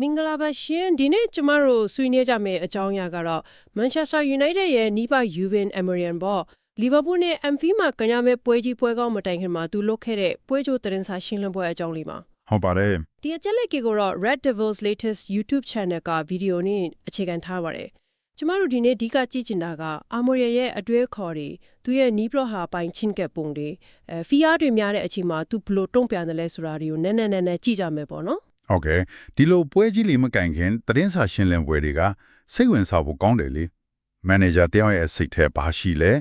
မင်္ဂလာပါရှင်ဒီနေ့ကျမတို့ဆွေးနွေးကြမယ့်အကြောင်းအရာကတော့ Manchester United ရဲ့နီးပါ Juven Emery ပေါ့ Liverpool နဲ့ Anfield မှာကညာမဲ့ပွဲကြီးပွဲကောင်းမတိုင်ခင်မှာသူလုပ်ခဲ့တဲ့ပွဲကြိုသတင်းစာရှင်းလင်းပွဲအကြောင်းလေးပါဟုတ်ပါတယ်ဒီအချက်လက်ကြီးကိုတော့ Red Devils latest YouTube channel ကဗီဒီယိုနဲ့အခြေခံထားပါတယ်ကျမတို့ဒီနေ့အဓိကကြည့်ချင်တာကအာမိုရီရဲ့အတွေ့အခေါ်တွေသူရဲ့နီးပလော့ဟာပိုင်ချင်းကပ်ပုံတွေအဲဖီယာတွေများတဲ့အချိန်မှာသူဘယ်လို့တုံ့ပြန်တယ်လဲဆိုတာတွေကိုနည်းနည်းနည်းနည်းကြည့်ကြမယ်ပေါ့နော် ဟုတ်ကဲ့ဒီလိုပွဲကြီးလေးမကင်ခင်သတင်းစာရှင်းလင်းပွဲတွေကစိတ်ဝင်စားဖို့ကောင်းတယ်လေမန်နေဂျာတယောက်ရဲ့စိတ်ထဲဘာရှိလဲ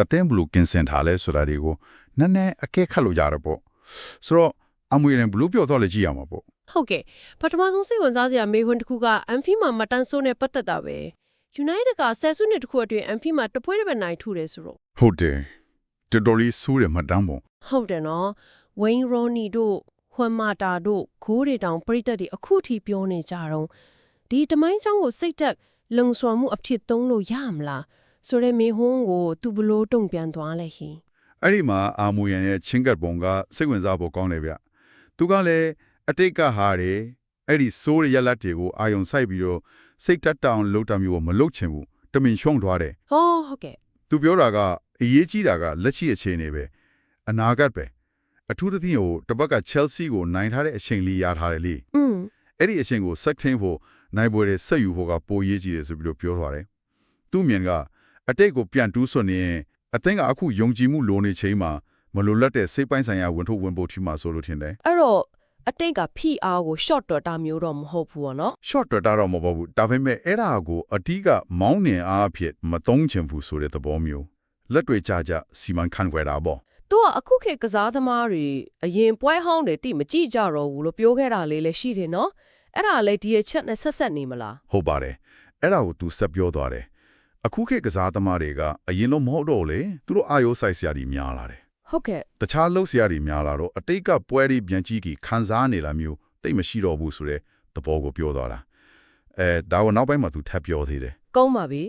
အသင်းဘယ်လိုကင်စင်ထားလဲဆိုတာတွေကိုနည်းနည်းအကဲခတ်လို့ရတယ်ပေါ့ဆိုတော့အမွေရင်ဘယ်လိုပြောတော့လဲကြည့်ရမှာပေါ့ဟုတ်ကဲ့ပထမဆုံးစိတ်ဝင်စားစရာမေးခွန်းတစ်ခုကအန်ဖီမှာမတန်းဆိုးနဲ့ပတ်သက်တာပဲ United ကဆယ်စုနှစ်တစ်ခုအတွင်းအန်ဖီမှာတပွဲတစ်ပတ်နိုင်ထူတယ်ဆိုတော့ဟုတ်တယ်တော်တော်လေးဆိုးတယ်မှတ်တမ်းပေါ့ဟုတ်တယ်နော် Wayne Rooney တို့ ဟွမ်မာတာတို့ဂိုးတွေတောင်ပြိတက်တွေအခုထိပြောနေကြတော့ဒီတမိုင်းချောင်းကိုစိတ်တက်လုံဆွမ်းမှုအဖြစ်သုံးလို့ရမလားဆိုတဲ့မေးခွန်းကိုသူဘလို့တုံ့ပြန်သွားလဲဟိအဲ့ဒီမှာအာမူရန်ရဲ့ချင်းကတ်ပုံကစိတ်ဝင်စားဖို့ကောင်းတယ်ဗျသူကလည်းအတိတ်ကဟာတွေအဲ့ဒီဆိုးရရက်လက်တွေကိုအာယုံဆိုင်ပြီးတော့စိတ်တက်တောင်လှုပ်တာမျိုးကိုမလှုပ်ချင်ဘူးတမင်ရှုံးသွားတယ်ဟောဟုတ်ကဲ့သူပြောတာကအရေးကြီးတာကလက်ရှိအခြေအနေပဲအနာဂတ်ပဲ အထူးသဖြင့်ဟိုတစ်ပတ်က Chelsea ကိုနိုင်ထားတဲ့အချိန်လေးရထားတယ်လေอืมအဲ့ဒီအချိန်ကိုဆက်ထင်းဖို့နိုင်ပွဲတွေဆက်ယူဖို့ကပိုရေးကြီးတယ်ဆိုပြီးတော့ပြောထားတယ်သူ့မြင်ကအတိတ်ကိုပြန်တူးဆွနေရင်အသင်းကအခုယုံကြည်မှုလိုနေချိန်မှာမလိုလက်တဲ့စိတ်ပိုင်းဆိုင်ရာဝန်ထုတ်ဝန်ပို့ထီမှာဆိုလို့ထင်တယ်အဲ့တော့အတိတ်က PR ကို short တော်တာမျိုးတော့မဟုတ်ဘူးပေါ့နော် short တော်တာတော့မဟုတ်ဘူးဒါပေမဲ့အဲ့ဒါကိုအတိကမောင်းနှင်အားဖြင့်မသုံးချင်ဘူးဆိုတဲ့သဘောမျိုးလက်တွေကြကြစီမံခန့်ခွဲတာပေါ့ သူကအခုခေတ်ကစားသမားတွေအရင်ပွဲဟောင်းတွေတိမကြည့်ကြတော့ဘူးလို့ပြောခဲ့တာလေးလည်းရှိတယ်နော်အဲ့ဒါလည်းဒီအချက်နဲ့ဆက်ဆက်နေမလားဟုတ်ပါတယ်အဲ့ဒါကိုသူဆက်ပြောသွားတယ်အခုခေတ်ကစားသမားတွေကအရင်တော့မဟုတ်တော့လေသူတို့အာယိုဆိုင်ဆရာကြီးများလာတယ်ဟုတ်ကဲ့တခြားလှုပ်ဆရာကြီးများလာတော့အတိတ်ကပွဲတွေပြန်ကြည့်ကြည့်ခန်းစားနေတာမျိုးတိတ်မရှိတော့ဘူးဆိုတဲ့သဘောကိုပြောသွားတာအဲဒါကိုနောက်ပိုင်းမှာသူထပ်ပြောသေးတယ်ကောင်းပါပြီ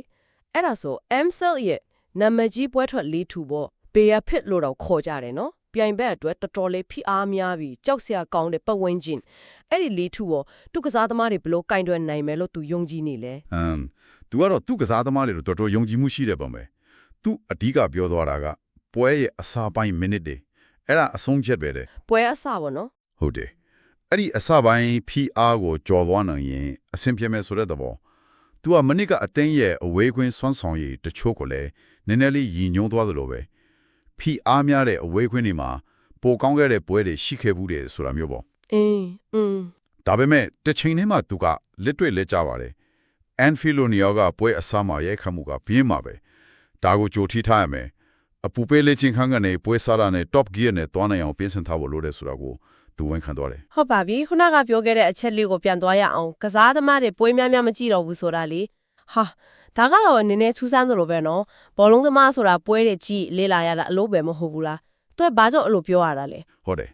အဲ့ဒါဆို MCL ရဲ့နာမည်ကြီးပွဲထွက်လေးထူပေါ့ ဘေးရဖစ်လို့တော့ခေါ်ကြတယ်နော်ပြိုင်ဘက်အတွက်တော်တော်လေးဖိအားများပြီးကြောက်စရာကောင်းတဲ့ပတ်ဝန်းကျင်အဲ့ဒီလေးထူပေါ့သူကစားသမားတွေဘလို့ကင်တွယ်နိုင်မယ်လို့သူယုံကြည်နေလဲအမ်သူကတော့သူ့ကစားသမားတွေတော့တော်တော်ယုံကြည်မှုရှိတယ်ပုံပဲသူအဓိကပြောသွားတာကပွဲရဲ့အစာပိုင်းမိနစ်တွေအဲ့ဒါအဆုံးချက်ပဲတဲ့ပွဲအစပေါ့နော်ဟုတ်တယ်အဲ့ဒီအစပိုင်း PR ကိုကြော်သွားနိုင်ရင်အဆင်ပြေမယ်ဆိုတဲ့သဘော။ तू ကမနစ်ကအတင်းရဲ့အဝေးခွင်းစွမ်းဆောင်ရည်တချို့ကိုလည်းနည်းနည်းလေးရည်ညွှန်းသွားသလိုပဲ PR များတဲ့အဝေးခွင်းတွေမှာပိုကောင်းခဲ့တဲ့ပွဲတွေရှိခဲ့ဘူးတယ်ဆိုတာမျိုးပေါ့ အင်းอืม ။ဒါပေမဲ့တစ်ချိန်တည်းမှာ तू ကလက်တွေ့လက်ကြပါတယ်။ Anfield လိုနေရာကပွဲအစမှာရိုက်ခတ်မှုကပြင်းမှာပဲ။ဒါကိုကြိုထိထားရမယ်။အပူပေးလက်ချင်းခန်းကနေပွဲစားတာနဲ့ top gear နဲ့တွားနိုင်အောင်ပြင်ဆင်ထားဖို့လိုတယ်ဆိုတာကို तू ဝန်ခံသွားတယ် ဟုတ်ပါပြီခုနကပြောခဲ့တဲ့အချက်လေးကိုပြန်သွားရအောင်ကစားသမားတွေပွဲများများမကြည့်တော့ဘူးဆိုတာလေဟာ ဒါကတော့နည်းနည်းထူးဆန်းသလိုပဲနော်ဘောလုံးသမားဆိုတာပွဲတွေကြည့်လေ့လာရတာအလို့ပဲမဟုတ်ဘူးလားသူကဘာကြောင့်အဲ့လိုပြောရတာလဲဟုတ်တယ်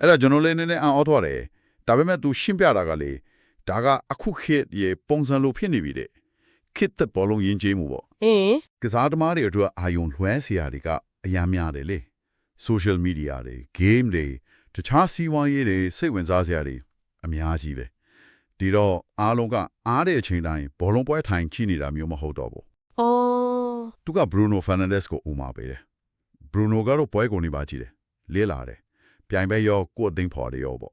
အဲ့ဒါကျွန်တော်လည်းနည်းနည်းအံ့ဩသွားတယ်ဒါပေမဲ့ तू ရှင်းပြတာကလေဒါကအခုခေတ်ရဲ့ပုံစံလိုဖြစ်နေပြီတဲ့ခေတ်သက်ဘောလုံးယဉ်ကျေးမှုပေါ့အင်းကစားသမားတွေအတွက်အာယုံလွှဲစရာတွေကအများများတယ်လေ social media တွေ game တွေတခြားစီးပွားရေးတွေစိတ်ဝင်စားစရာတွေအများကြီးပဲ ဒီတော့အားလုံးကအားတဲ့အချိန်တိုင်းဘောလုံးပွဲထိုင်ကြည့်နေတာမျိုးမဟုတ်တော့ဘူးအော်သူက Bruno Fernandes ကိုဥမာပေးတယ် Bruno ကတော့ပွဲကုန်နေပါကြည့်တယ်လေးလာတယ်ပြိုင်ပဲရောကိုယ်အသိမ်းဖော်တယ်ရောပေါ့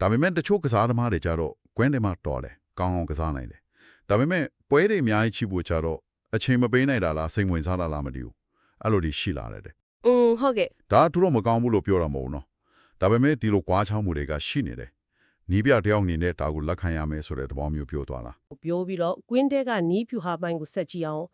ဒါပေမဲ့တချို့ကစားသမားတွေကြတော့ကွင်းထဲမှာတော်တယ်ကောင်းအောင်ကစားနိုင်တယ်ဒါပေမဲ့ပွဲတွေအများကြီးချီဖို့ကြတော့အချိန်မပေးနိုင်တာလားစိတ်ဝင်စားတာလားမသိဘူးအဲ့လိုဒီရှိလာတယ်တဲ့อืมဟုတ်ကဲ့ဒါကသူတို့မကောင်းဘူးလို့ပြောတာမဟုတ်ဘူးနော်ဒါပေမဲ့ဒီလိုကွာချောင်းမှုတွေကရှိနေတယ် နီးပြတယောက်အနေနဲ့ဒါကိုလက်ခံရမယ်ဆိုတဲ့သဘောမျိုးပြောသွားတာပြောပြီးတော့ကွင်းတဲကနီးဖြူဟာပိုင်းကိုဆက်ကြည့်အောင်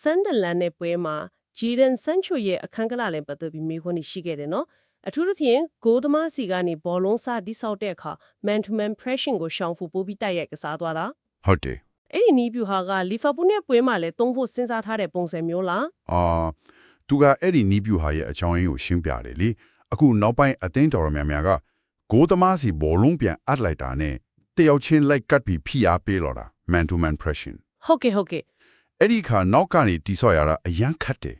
ဆန်ဒလန်နဲ့ပွဲမှာဂျီဒန်ဆန်ချိုရဲ့အခန်းကဏ္ဍလည်းပတ်သက်ပြီးမိခွန်းရှိခဲ့တယ်နော်အထူးသဖြင့်ဂိုးသမားစီကနေဘောလုံးစတိဆောက်တဲ့အခါ man to man pressure ကိုရှောင်ဖို့ပိုပြီးတိုက်ရိုက်ကစားသွားတာဟုတ်တယ်အဲ့ဒီနီးပြူဟာကလီဗာပူးနဲ့ပွဲမှာလည်းသုံးဖို့စဉ်းစားထားတဲ့ပုံစံမျိုးလားအာသူကအဲ့ဒီနီးပြူဟာရဲ့အချောင်းရင်းကိုရှင်းပြတယ်လေအခုနောက်ပိုင်းအသင်းတော်ရများများက ဂိုးသမားစီဘောလုံးပြန်အပ်လိုက်တာနဲ့တယောက်ချင်းလိုက်ကတ်ပြီးဖိအားပေးလာတာ man to man pressure ဟုတ်ကဲ့ဟုတ်ကဲ့အဲ့ဒီခါနောက်ကနေတိဆော့ရတာအရန်ခတ်တယ်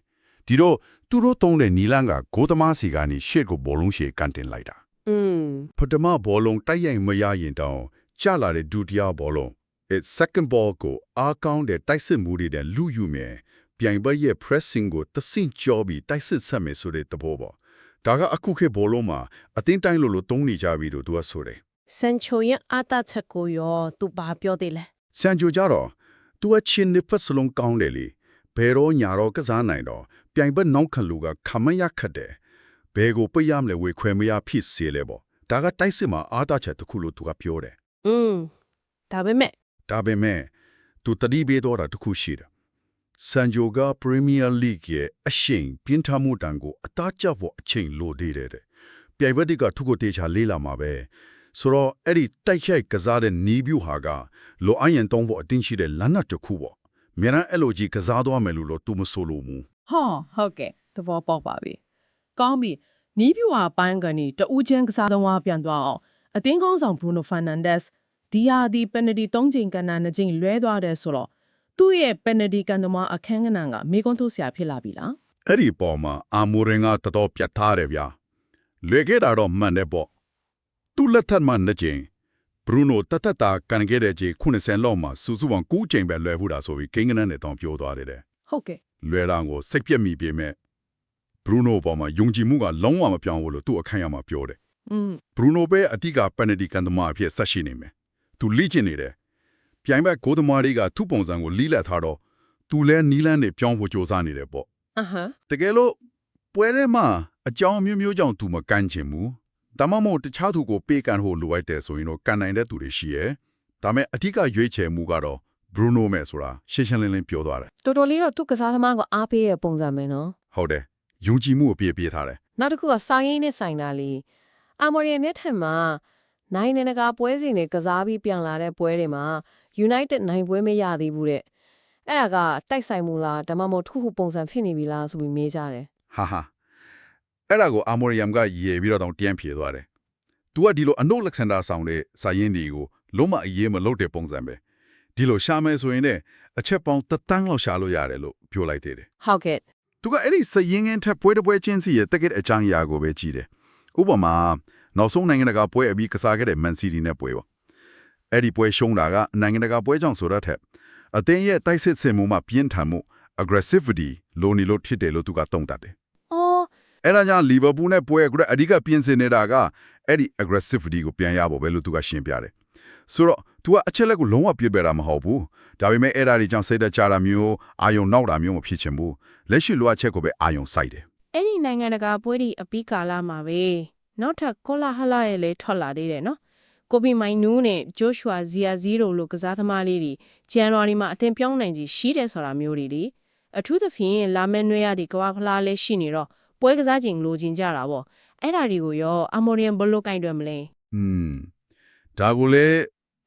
ဒီတော့သူတို့သုံးတဲ့နီလန်းကဂိုးသမားစီကနေရှေ့ကိုဘောလုံးရှေ့ကန်တင်လိုက်တာอืมပထမဘောလုံးတိုက်ရိုက်မရရင်တောင်ကျလာတဲ့ဒုတိယဘောလုံး it second ball ကိုအားကောင်းတဲ့တိုက်စစ်မှုတွေနဲ့လူယူမယ်ပြိုင်ဘက်ရဲ့ pressing ကိုတဆင့်ကျော်ပြီးတိုက်စစ်ဆက်မယ်ဆိုတဲ့သဘောပေါ့ ဒါကအခုခေတ်ဘောလုံးမှာအတင်းတိုင်းလို့လို့သုံးနေကြပြီလို့သူကဆိုတယ်ဆန်ချိုရဲ့အာတာချက်ကိုရောသူဘာပြောသေးလဲဆန်ဂျိုကြတော့သူကချင်းနစ်ဖက်စလုံးကောင်းတယ်လေဘယ်တော့ညာတော့ကစားနိုင်တော့ပြိုင်ဘက်နောက်ခံလူကခမရခတ်တယ်ဘယ်ကိုပိတ်ရမလဲဝေခွဲမရဖြစ်စေလဲပေါ့ဒါကတိုက်စစ်မှာအားတချက်တစ်ခုလို့သူကပြောတယ်อืมဒါပေမဲ့ဒါပေမဲ့သူတတိပေးတော့တာတစ်ခုရှိတယ် ဆန်ဂျိုကပရီးမီးယားလိဂ်ရဲ့အရှိန်ပြင်းထန်မှုတန်ကိုအသားကျဖို့အချိန်လိုသေးတယ်တဲ့ပြိုင်ဘက်တွေကသူ့ကိုတေချာလေးလာမှာပဲဆိုတော့အဲ့ဒီတိုက်ခိုက်ကစားတဲ့နီးဗျူဟာကလိုအပ်ရင်တုံးဖို့အတင်းရှိတဲ့လမ်းနတစ်ခုပေါ့မြန်ရန်အဲ့လိုကြီးကစားသွားမယ်လို့တော့သူမဆိုလို့ဘူးဟောဟုတ်ကဲ့သဘောပေါက်ပါပြီကောင်းပြီနီးပြူဟာပိုင်းကနေတူးချင်းကစားသမားပြန်သွားအောင်အသင်းကောင်းဆောင်ဘရူနိုဖာနန်ဒက်စ်ဒီဟာဒီပယ်နတီ၃ချိန်ကန်နာနှစ်ချိန်လွဲသွားတယ်ဆိုတော့ သူ့ရဲ့ပယ်နတီကန်သမားအခန်းကဏ္ဍကမေကွန်ထိုးဆရာဖြစ်လာပြီလားအဲ့ဒီပေါ်မှာအာမိုရင်ကတော်တော်ပြတ်ထားတယ်ဗျာလွေခဲ့တာတော့မှန်တယ်ပေါ့သူ့လက်ထက်မှာနှစ်ချိန်ဘရူနိုတတ်တတ်တာကန်ခဲ့တဲ့ချိန်90လောက်မှာစူစူပေါင်း9ချိန်ပဲလွယ်ဘူးတာဆိုပြီးကိန်းကနန်းနဲ့တောင်ပြောသွားတယ်တဲ့ဟုတ်ကဲ့လွယ်တာကိုစိတ်ပြက်မိပေမဲ့ဘရူနိုပေါ်မှာယုံကြည်မှုကလုံးဝမပြောင်းဘူးလို့သူ့အခန့်ရမှာပြောတယ်อืมဘရူနိုပဲအတိကပန်နတီကန်သမားအဖြစ်ဆက်ရှိနေမယ်သူလိကျင်နေတယ် ပြိုင်ဘက်ကိုသမားတွေကသူ့ပုံစံကိုလီးလက်ထားတော့သူလဲနီးလန်းနဲ့ပြောင်းဖို့ကြိုးစားနေတယ်ပေါ့အဟမ်းတကယ်လို့ပွဲထဲမှာအကြောင်းအမျိုးမျိုးကြောင့်သူမကန်ချင်ဘူးဒါမှမဟုတ်တခြားသူကိုပေးကန်ဖို့လိုအပ်တယ်ဆိုရင်တော့ကန်နိုင်တဲ့သူတွေရှိရဲ့ဒါပေမဲ့အထက်ကရွေးချယ်မှုကတော့ဘရူနိုမဲ့ဆိုတာရှင်းရှင်းလင်းလင်းပြောသွားတယ်တော်တော်လေးတော့သူ့ကစားသမားကိုအားပေးရဲ့ပုံစံပဲနော်ဟုတ်တယ်ယုံကြည်မှုကိုပြည့်ပြည့်ထားတယ်နောက်တစ်ခုကစာရင်းနဲ့ဆိုင်တာလေးအာမော်ရီနဲ့ထက်မှာနိုင်နေနကပွဲစဉ်တွေကစားပြီးပြန်လာတဲ့ပွဲတွေမှာ United နိုင်ပွဲမရသေးဘူးတဲ့အဲ့ဒါကတိုက်ဆိုင်မှုလားဒါမှမဟုတ်တစ်ခုခုပုံစံဖြစ်နေပြီလားဆိုပြီးမေးကြတယ်ဟာဟာအဲ့ဒါကိုအာမိုရီယမ်ကရေပြီးတော့တောင်တန်းဖြေသွားတယ်။ तू ကဒီလိုအနုလက်ဆန်ဒါဆောင်တဲ့စာရင်းတွေကိုလုံးမအရေးမလုပ်တဲ့ပုံစံပဲ။ဒီလိုရှာမယ်ဆိုရင်လည်းအချက်ပေါင်းတစ်တန်းလောက်ရှာလို့ရတယ်လို့ပြောလိုက်သေးတယ်ဟုတ်ကဲ့။ तू ကအဲ့ဒီစာရင်းငင်းထက်ပွဲတစ်ပွဲချင်းစီရဲ့တကယ့်အချမ်းရာကိုပဲကြည့်တယ်။ဥပမာနောက်ဆုံးနိုင်ငံတကာပွဲအပြီးကစားခဲ့တဲ့ Man City နဲ့ပွဲပေါ့။ အဲ့ဒီပွဲရှုံးတာကနိုင်ငံတကာပွဲကြောင့်ဆိုတော့ထက်အသင်းရဲ့တိုက်စစ်စင်မှုမှာပြင်းထန်မှု aggressivity လိုနေလို့ဖြစ်တယ်လို့သူကသုံးသပ်တယ်အော်အဲ့ဒါကြောင့်လီဗာပူးနဲ့ပွဲကအဓိကပြင်ဆင်နေတာကအဲ့ဒီ aggressivity ကိုပြန်ရဖို့ပဲလို့သူကရှင်းပြတယ်။ဆိုတော့ तू ကအချက်လက်ကိုလုံးဝပြစ်ပယ်တာမဟုတ်ဘူး။ဒါပေမဲ့အဲ့ဒါတွေကြောင့်စိတ်သက်ကြတာမျိုးအာယုံနောက်တာမျိုးမဖြစ်ချင်ဘူး။လက်ရှိလိုအပ်ချက်ကိုပဲအာယုံစိုက်တယ်အဲ့ဒီနိုင်ငံတကာပွဲတွေအပြီးကာလမှာပဲနောက်ထပ်ကောလာဟလာရဲ့လည်းထွက်လာသေးတယ်နော် ကိုဘီမိုင်နူးနဲ့ဂျိုရှွာဇီယာဇီရိုလိုကစားသမားလေးတွေဇန်နဝါရီမှာအသင်ပြောင်းနိုင်ကြီးရှိတယ်ဆိုတာမျိုးတွေလေအထူးသဖြင့်လာမန်နွေရသည့်ကမ္ဘာဖလားလေးရှိနေတော့ပွဲကစားခြင်းလိုချင်ကြတာပေါ့အဲ့ဒါတွေကိုရောအမော်ရီယန်ဘယ်လိုကင်တွယ်မလဲ။อืมဒါကိုလေ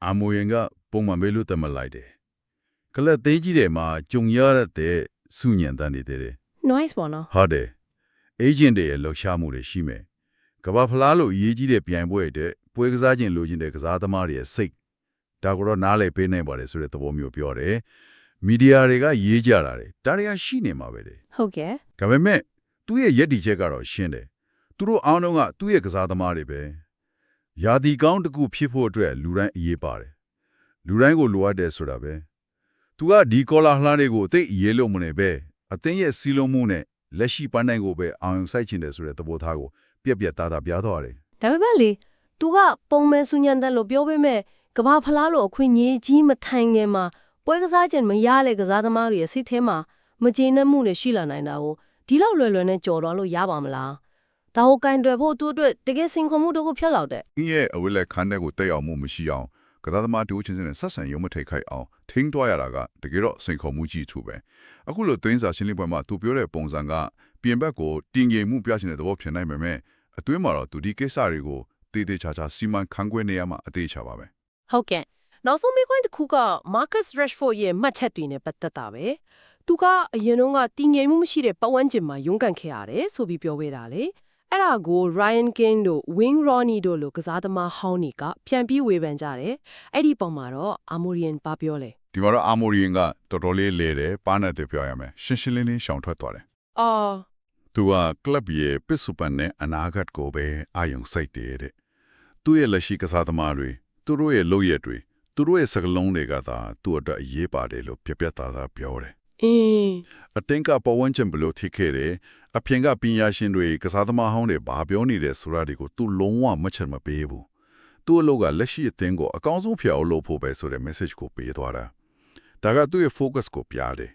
အာမိုရင်ကပုံမှန်ပဲလို့သတ်မှတ်လိုက်တယ်။ကလပ်သေးကြီးတယ်မှာကြုံရတဲ့စုညံတန်းနေသေးတယ် noise ပေါ့နော်ဟုတ်တယ်။ agent တွေရဲ့လှူရှားမှုတွေရှိမယ်။ကမ္ဘာဖလားလို့အရေးကြီးတဲ့ပြိုင်ပွဲတွေ ပွဲကစားခြင်းလိုချင်တဲ့ကစားသမားတွေရဲ့စိတ်ဒါကိုတော့နားလည်ပေးနိုင်ပါတယ်ဆိုတဲ့သဘောမျိုးပြောတယ်။မီဒီယာတွေကရေးကြတာတယ်ဒါတွေကရှိနေမှာပဲတဲ့ဟုတ်ကဲ့။ဒါပေမဲ့သူ့ရဲ့ယက်တီချက်ကတော့ရှင်းတယ်။သူတို့အားလုံးကသူ့ရဲ့ကစားသမားတွေပဲ။ယာဒီကောင်းတစ်ခုဖြစ်ဖို့အတွက်လူတိုင်းအရေးပါတယ်။လူတိုင်းကိုလိုအပ်တယ်ဆိုတာပဲ။ तू ကဒီကောလာဟလာတွေကိုအသိအရေးလို့မနေပဲအသိရဲ့စီလုံးမှုနဲ့လက်ရှိပန်းနိုင်ကိုပဲအောင်ရုံစိုက်ချင်တယ်ဆိုတဲ့သဘောထားကိုပြက်ပြက်သားသားပြသွားတယ်ဒါပေမဲ့လေ तू ကပုံမှန်ဆူညံတယ်လို့ပြောပေမဲ့ကဘာဖလားလို့အခွင့်အရေးကြီးမထိုင်ငယ်မှာပွဲကစားခြင်းမရတဲ့ကစားသမားတွေရဲ့စိတ်ထဲမှာမကျေနပ်မှုနဲ့ရှိလာနိုင်တာကိုဒီလောက်လွယ်လွယ်နဲ့ကြော်သွားလို့ရပါမလားဒါကိုကင်တွယ်ဖို့သူ့အတွက်တကယ်စင်ခုံမှုတို့ကိုဖျက်လောက်တဲ့။င်းရဲ့အဝိလက်ခန်းတဲ့ကိုတက်အောင်မှုမရှိအောင်ကစားသမားတို့ချင်းစနဲ့ဆက်ဆံရုံမထိတ်ခိုက်အောင်ထိန်းသွားရတာကတကယ်တော့စိန်ခေါ်မှုကြီးသူပဲ။အခုလိုသွင်းစာရှင်းလင်းပွဲမှာသူပြောတဲ့ပုံစံကပြင်ဘက်ကိုတင်ငယ်မှုပြချင်တဲ့သဘောဖြစ်နိုင်ပေမဲ့အတွင်းမှာတော့သူဒီကိစ္စတွေကို တည်တည်ချာချာစီမံခန့်ခွဲနေရမှာအသေးချာပါပဲ။ဟုတ်ကဲ့နောက်ဆုံးမေးခွန်းတစ်ခုက Marcus Rashford ရဲ့မှတ်ချက်တွေနဲ့ပတ်သက်တာပဲသူကအရင်တုန်းကတည်ငြိမ်မှုမရှိတဲ့ပတ်ဝန်းကျင်မှာရုန်းကန်ခဲ့ရတယ်ဆိုပြီးပြောပေးတာလေအဲ့ဒါကို Ryan King တို့ Wing Ronnie တို့လိုကစားသမားဟောင်းတွေကပြန်ပြီးဝေဖန်ကြတယ်အဲ့ဒီပုံမှာတော့ Amorian ပါပြောလဲဒီမှာတော့အာမိုရီယန်ကတော်တော်လေးလဲတယ်ပါနဲ့တပြောရမယ်ရှင်းရှင်းလင်းလင်းရှောင်ထွက်သွားတယ်အော်သူကကလပ်ရဲ့ပစ်စုပန်နဲ့အနာဂတ်ကိုပဲအာယုံစိုက်တယ်တဲ့ သူ့ရဲ့လက်ရှိကစားသမားတွေသူတို့ရဲ့လုပ်ရက်တွေသူတို့ရဲ့စကလုံးတွေကသာသူ့အတွက်အရေးပါတယ်လို့ပြပြသားသားပြောတယ်အင်းအတင်းကပဝန်းကျင်ဘယ်လို့ထိခဲ့တယ်အပြင်ကပညာရှင်တွေကစားသမားဟောင်းတွေဘာပြောနေတယ်ဆိုတာတွေကိုသူလုံးဝမချက်မပေးဘူးသူ့အလုပ်ကလက်ရှိအသင်းကိုအကောင်းဆုံးဖျက်အောင်လုပ်ဖို့ပဲဆိုတဲ့ message ကိုပေးသွားတာဒါကသူ့ရဲ့ focus ကိုပြတယ်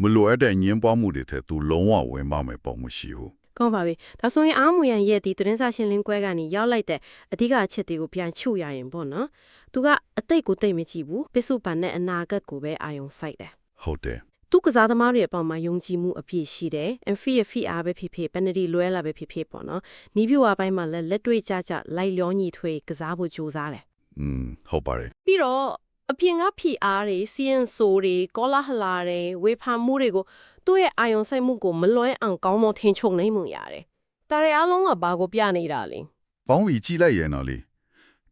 မလိုအပ်တဲ့ညှင်းပွားမှုတွေထက်သူလုံးဝဝင်မမယ်ပုံမရှိဘူး ကောင်းပါပြီဒါဆိုရင်အာမူရန်ရဲ့ဒီသတင်းစာရှင်းလင်းပွဲကနေရောက်လိုက်တဲ့အဓိကအချက်တွေကိုပြန်ချုပ်ရရင်ပေါ့နော်သူကအတိတ်ကိုတိတ်မကြည့်ဘူးပစ္စုပန်နဲ့အနာဂတ်ကိုပဲအာယုံစိုက်တယ်ဟုတ်တယ်သူကစားသမားတွေအပေါ်မှာယုံကြည်မှုအပြည့်ရှိတယ်။ and fear fear အားပဲဖြစ်ဖြစ် penalty လွဲလာပဲဖြစ်ဖြစ်ပေါ့နော်။နီးပြဝပိုင်းမှာလည်းလက်တွေ့ကြကြလိုက်လျောညီထွေကစားဖို့ကြိုးစားတယ်อืมဟုတ်ပါတယ်။ပြီးတော့အပြင်က PR တွေ CNSO တွေကောလာဟလာတွေဝေဖန်မှုတွေကို သူ့ရဲ့အာယုံစိုက်မှုကိုမလွဲအောင်ကောင်းမွန်ထင်ချုံနိုင်မှုရတယ်။ဒါတွေအားလုံးကဘာကိုပြနေတာလဲပေါင်းပြီးကြည့်လိုက်ရင်တော့လေ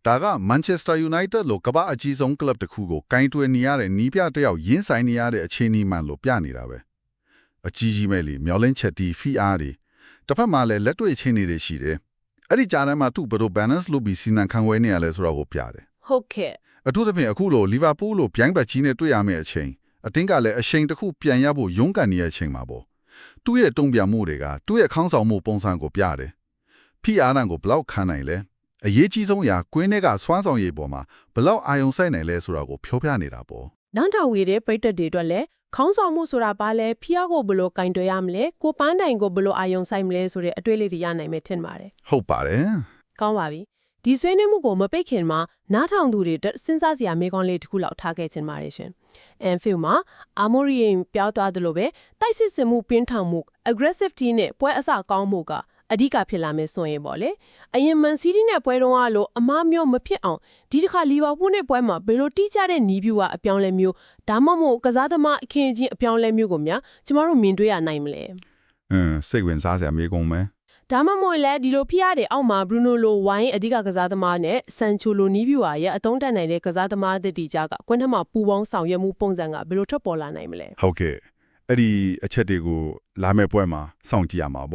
ဒါက Manchester United လို့ကမ္ဘာအကြီးဆုံးကလပ်တစ်ခုကိုကင်တွယ်နေရတဲ့နီးပြတစ်ယောက်ရင်းဆိုင်နေရတဲ့အခြေအနေမှန်လို့ပြနေတာပဲအကြီးကြီးမဲ့လေမျောလင်းချက်တီဖီအားတွေတစ်ဖက်မှာလည်းလက်တွေ့အခြေအနေတွေရှိတယ်အဲ့ဒီကြားထဲမှာသူ့ဘယ်လို balance လုပ်ပြီးစီမံခန့်ခွဲနေရလဲဆိုတော့ကိုပြတယ်။ဟုတ်ကဲ့အထူးသဖြင့်အခုလိုလီဗာပူးလိုပြိုင်ဘက်ကြီးနဲ့တွေ့ရမယ့်အချိန် အတင်းကလည်းအချိန်တစ်ခုပြန်ရဖို့ရုန်းကန်နေတဲ့အချိန်မှာပေါ့သူ့ရဲ့တုံ့ပြန်မှုတွေကသူ့ရဲ့ခေါင်းဆောင်မှုပုံစံကိုပြတယ်ဖိအားနံကိုဘယ်လောက်ခံနိုင်လဲအရေးကြီးဆုံးအရာကွင်းထဲကစွမ်းဆောင်ရည်ပေါ်မှာဘယ်လောက်အာရုံစိုက်နိုင်လဲဆိုတာကိုဖြောပြနေတာပေါ့။နောက်ထောင်ဝေတဲ့ပြိတ္တတွေအတွက်လည်းခေါင်းဆောင်မှုဆိုတာဘာလဲဖျားကိုဘယ်လိုကင်တွယ်ရမလဲကိုပန်းတိုင်ကိုဘယ်လိုအာယုံဆိုင်မလဲဆိုတဲ့အတွေ့အလေးတွေရနိုင်မယ်ထင်ပါတယ်ဟုတ်ပါတယ်။ကောင်းပါပြီ။ ဒီဆွေးနွေးမှုကိုမပိတ်ခင်မှာနားထောင်သူတွေအတွက်စဉ်းစားစရာမေးခွန်းလေးတစ်ခုလောက်ထားခဲ့ချင်ပါတယ်ရှင်။ and film မှာအာမိုရီရင်ပြောသွားသလိုပဲတိုက်စစ်စင်မှုပြင်းထန်မှု aggressive team နဲ့ပွဲအစကောင်းမှုကအဓိကဖြစ်လာမယ်ဆိုရင်ပေါ့လေအရင်မန်စီးတီးနဲ့ပွဲတုန်းကလို့အမားမျိုးမဖြစ်အောင်ဒီတစ်ခါလီဗာပူးနဲ့ပွဲမှာဘယ်လိုတိကျတဲ့နီးပြူကအပြောင်းလဲမျိုးဒါမှမဟုတ်ကစားသမားအခင်းအကျင်းအပြောင်းလဲမျိုးကိုများကျမတို့မြင်တွေ့ရနိုင်မလဲအင်းစိတ်ဝင်စားစရာမေးကုန်မယ် ဒါမှမဟုတ်လည်းဒီလိုဖိအားတွေအောက်မှာဘရူနိုလိုဝိုင်းအဓိကကစားသမားနဲ့ဆန်ချိုလိုနီးပြူဟာရဲ့အသုံးတက်နိုင်တဲ့ကစားသမားသစ်တီကြားကကွင်းထက်မှာပူပေါင်းဆောင်ရွက်မှုပုံစံကဘယ်လိုထွက်ပေါ်လာနိုင်မလဲဟုတ်ကဲ့အဲ့ဒီအချက်တွေကိုလာမယ့်ပွဲမှာစောင့်ကြည့်ရမှာပေါ့